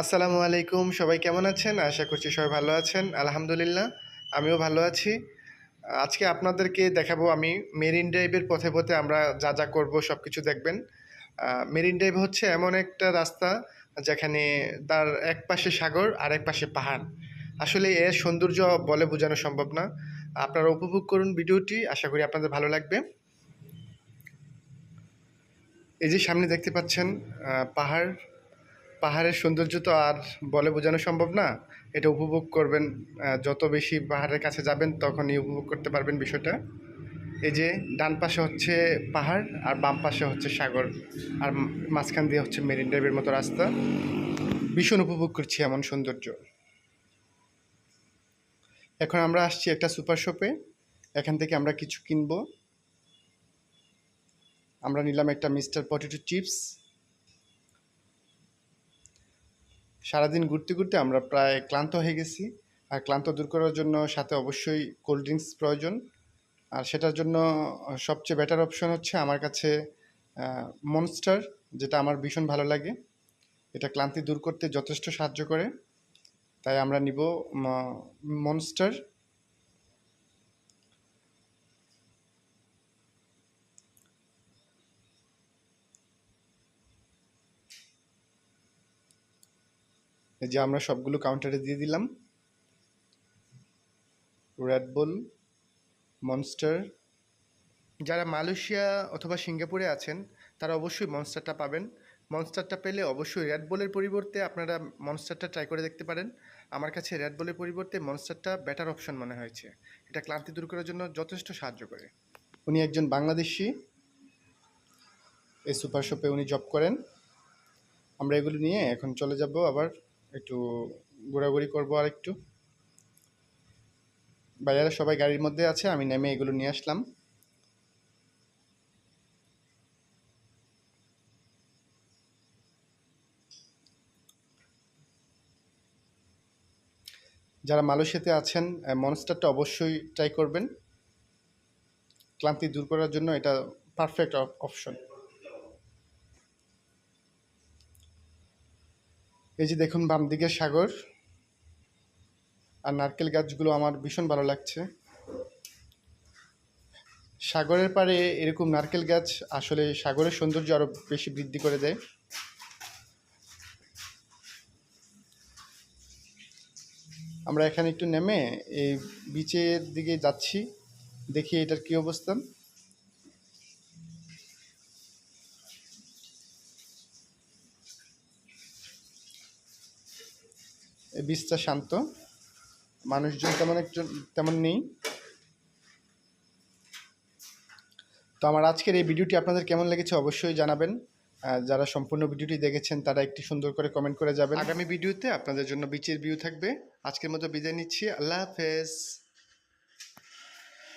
আসসালামু আলাইকুম, সবাই কেমন আছেন? আশা করছি সবাই ভালো আছেন। আলহামদুলিল্লাহ, আমিও ভালো আছি। আজকে আপনাদেরকে দেখাবো আমি মেরিন ড্রাইভের পথে পথে আমরা যা যা করব সব কিছু দেখবেন মেরিন ড্রাইভ হচ্ছে এমন একটা রাস্তা যেখানে তার এক পাশে সাগর আর এক পাশে পাহাড়। আসলে এর সৌন্দর্য বলে বোঝানো সম্ভব না। আপনারা উপভোগ করুন ভিডিওটি, আশা করি আপনাদের ভালো লাগবে। এই যে সামনে দেখতে পাচ্ছেন পাহাড়। পাহাড়ের সৌন্দর্য তো আর বলে বোঝানো সম্ভব না। এটা উপভোগ করবেন যত বেশি পাহাড়ের কাছে যাবেন তখনই উপভোগ করতে পারবেন বিষয়টা। এই যে ডান পাশে হচ্ছে পাহাড় আর বাম পাশে হচ্ছে সাগর, আর মাঝখান দিয়ে হচ্ছে মেরিন ড্রাইভের মতো রাস্তা। ভীষণ উপভোগ করছি এমন সৌন্দর্য। এখন আমরা আসছি একটা সুপার শপে, এখান থেকে আমরা কিছু কিনবো। আমরা নিলাম একটা মিস্টার পটেটো চিপস। সারাদিন ঘুরতে ঘুরতে আমরা প্রায় ক্লান্ত হয়ে গেছি। আর ক্লান্ত দূর করার জন্য সাথে অবশ্যই কোল্ড ড্রিঙ্কস প্রয়োজন। আর সেটার জন্য সবচেয়ে বেটার অপশন হচ্ছে আমার কাছে মনস্টার যেটা আমার ভীষণ ভালো লাগে। এটা ক্লান্তি দূর করতে যথেষ্ট সাহায্য করে। তাই আমরা নিব মনস্টার যে আমরা সবগুলো কাউন্টারে দিয়ে দিলাম। রেড বুল মনস্টার যারা মালয়েশিয়া অথবা সিঙ্গাপুরে আছেন, তারা অবশ্যই মনস্টারটা পাবেন। মনস্টারটা পেলে অবশ্যই রেড বলের পরিবর্তে আপনারা মনস্টারটা ট্রাই করে দেখতে পারেন। আমার কাছে রেড বলের পরিবর্তে মনস্টারটা বেটার অপশন মনে হয়েছে। এটা ক্লান্তি দূর করার জন্য যথেষ্ট সাহায্য করে। উনি একজন বাংলাদেশি। এই সুপার শপে উনি জব করেন। আমরা এগুলো নিয়ে এখন চলে যাব আবার একটু ঘোরাঘুরি করব আর একটু বাইরে সবাই গাড়ির মধ্যে আছে, আমি নেমে এগুলো নিয়ে আসলাম। যারা মালয়েশিয়াতে আছেন মনস্টারটা অবশ্যই ট্রাই করবেন। ক্লান্তি দূর করার জন্য এটা পারফেক্ট অপশন এই যে দেখুন বাম দিকে সাগর আর নারকেল গাছগুলো আমার ভীষণ ভালো লাগছে। সাগরের পাড়ে এরকম নারকেল গাছ আসলে সাগরের সৌন্দর্য আরও বেশি বৃদ্ধি করে দেয়। আমরা এখানে একটু নেমে এই বিচের দিকে যাচ্ছি, দেখি এটার কি অবস্থা বীজটা শান্ত। মানুষজন তেমন একজন, তেমন নেই। তো আমার আজকের এই ভিডিওটি আপনাদের কেমন লেগেছে অবশ্যই জানাবেন। যারা সম্পূর্ণ ভিডিওটি দেখেছেন, তারা একটি সুন্দর করে কমেন্ট করে যাবেন। আগামী ভিডিওতে আপনাদের জন্য বিচের ভিউ থাকবে। আজকের মতো বিদায় নিচ্ছি। আল্লাহ হাফেজ।